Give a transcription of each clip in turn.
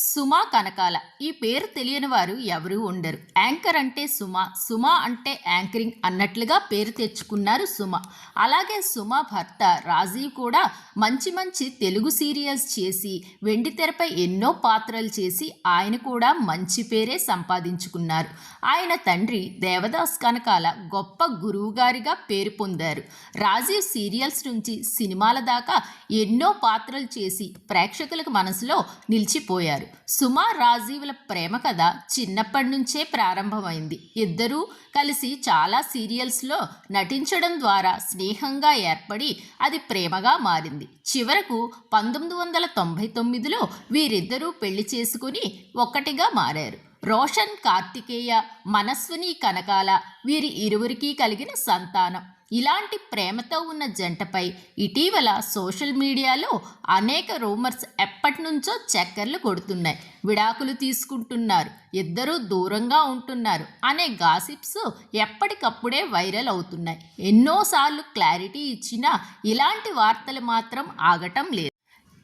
సుమా కనకాల. ఈ పేరు తెలియని వారు ఎవరూ ఉండరు. యాంకర్ అంటే సుమ సుమా అంటే యాంకరింగ్ అన్నట్లుగా పేరు తెచ్చుకున్నారు సుమ. అలాగే సుమ భర్త రాజీవ్ కూడా మంచి మంచి తెలుగు సీరియల్స్ చేసి వెండి తెరపై ఎన్నో పాత్రలు చేసి ఆయన కూడా మంచి పేరే సంపాదించుకున్నారు. ఆయన తండ్రి దేవదాస్ కనకాల గొప్ప గురువుగారిగా పేరు పొందారు. రాజీవ్ సీరియల్స్ నుంచి సినిమాల దాకా ఎన్నో పాత్రలు చేసి ప్రేక్షకులకు మనసులో నిలిచిపోయారు. సుమా రాజీవుల ప్రేమ కథ చిన్నప్పటి నుంచే ప్రారంభమైంది. ఇద్దరూ కలిసి చాలా సీరియల్స్లో నటించడం ద్వారా స్నేహంగా ఏర్పడి అది ప్రేమగా మారింది. చివరకు పంతొమ్మిది వందల తొంభై తొమ్మిదిలో వీరిద్దరూ పెళ్ళి చేసుకుని ఒక్కటిగా మారారు. రోషన్ కార్తికేయ మనస్విని కనకాల వీరి ఇరువురికి కలిగిన సంతానం. ఇలాంటి ప్రేమతో ఉన్న జంటపై ఇటీవల సోషల్ మీడియాలో అనేక రూమర్స్ ఎప్పటి నుంచో చక్కర్లు కొడుతున్నాయి. విడాకులు తీసుకుంటున్నారు. ఇద్దరూ దూరంగా ఉంటున్నారు. అనే గాసిప్స్ ఎప్పటికప్పుడే వైరల్ అవుతున్నాయి. ఎన్నోసార్లు క్లారిటీ ఇచ్చినా ఇలాంటి వార్తలు మాత్రం ఆగటం లేదు.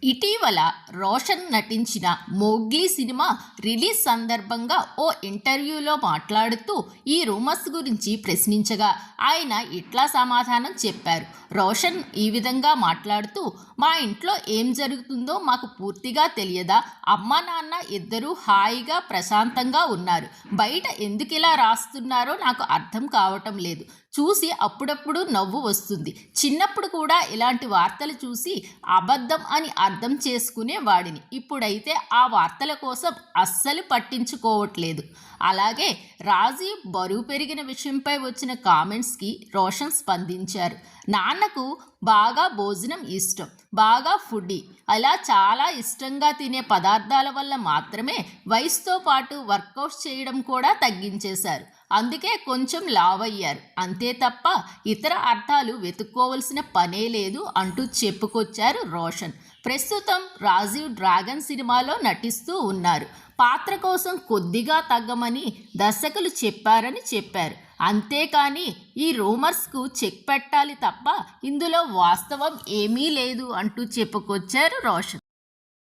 ఇటీవల రోషన్ నటించిన మోగ్లీ సినిమా రిలీజ్ సందర్భంగా ఓ ఇంటర్వ్యూలో మాట్లాడుతూ ఈ రూమర్స్ గురించి ప్రశ్నించగా ఆయన ఇట్లా సమాధానం చెప్పారు. రోషన్ ఈ విధంగా మాట్లాడుతూ మా ఇంట్లో ఏం జరుగుతుందో మాకు పూర్తిగా తెలియదా? అమ్మ నాన్న ఇద్దరూ హాయిగా ప్రశాంతంగా ఉన్నారు. బయట ఎందుకు ఇలా రాస్తున్నారో నాకు అర్థం కావటం లేదు. చూసి అప్పుడప్పుడు నవ్వు వస్తుంది. చిన్నప్పుడు కూడా ఇలాంటి వార్తలు చూసి అబద్ధం అని అర్థం చేసుకునే వాడిని. ఇప్పుడైతే ఆ వార్తల కోసం అస్సలు పట్టించుకోవట్లేదు. అలాగే రాజీ బరువు పెరిగిన విషయంపై వచ్చిన కామెంట్స్కి రోషన్ స్పందించారు. నాన్నకు బాగా భోజనం ఇష్టం బాగా ఫుడ్డీ. అలా చాలా ఇష్టంగా తినే పదార్థాల వల్ల మాత్రమే వయసుతో పాటు వర్కౌట్స్ చేయడం కూడా తగ్గించేశారు. అందుకే కొంచెం లావయ్యారు. అంతే తప్ప ఇతర అర్థాలు వెతుక్కోవలసిన పనే లేదు అంటూ చెప్పుకొచ్చారు రోషన్. ప్రస్తుతం రాజీవ్ డ్రాగన్ సినిమాలో నటిస్తూ ఉన్నారు. పాత్ర కోసం కొద్దిగా తగ్గమని దర్శకులు చెప్పారని చెప్పారు. అంతేకాని ఈ రూమర్స్కు చెక్ పెట్టాలి తప్ప ఇందులో వాస్తవం ఏమీ లేదు అంటూ చెప్పుకొచ్చారు రోషన్.